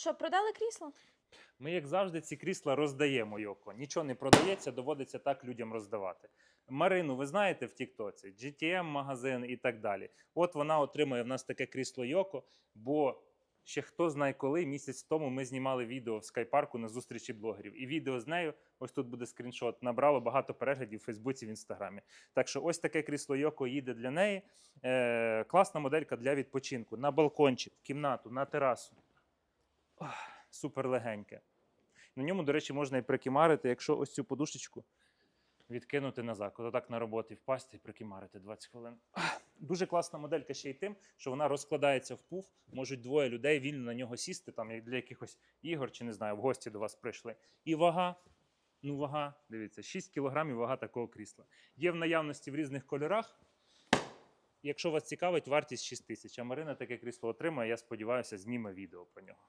Що, продали крісло? Ми, як завжди, ці крісла роздаємо Йоко. Нічого не продається, доводиться так людям роздавати. Марину, ви знаєте в Тіктоці, GTM магазин і так далі. От вона отримує в нас таке крісло Йоко, бо ще хто знає коли, місяць тому ми знімали відео в скайпарку на зустрічі блогерів. І відео з нею, ось тут буде скріншот, набрало багато переглядів в Фейсбуці, в Інстаграмі. Так що ось таке крісло Йоко їде для неї. Е, класна моделька для відпочинку на балкончик, в кімнату, на терасу. Ох, супер легеньке. На ньому, до речі, можна і прикимарити, якщо ось цю подушечку відкинути назад. Отак на роботі впасти і прикимарити 20 хвилин. Дуже класна моделька ще й тим, що вона розкладається в пуф. Можуть двоє людей вільно на нього сісти, там для якихось ігор, чи не знаю, в гості до вас прийшли. І вага. Ну, вага, дивіться, 6 кілограмів вага такого крісла. Є в наявності в різних кольорах. Якщо вас цікавить, вартість 6 тисяч. А Марина таке крісло отримає, я сподіваюся, зніме відео про нього.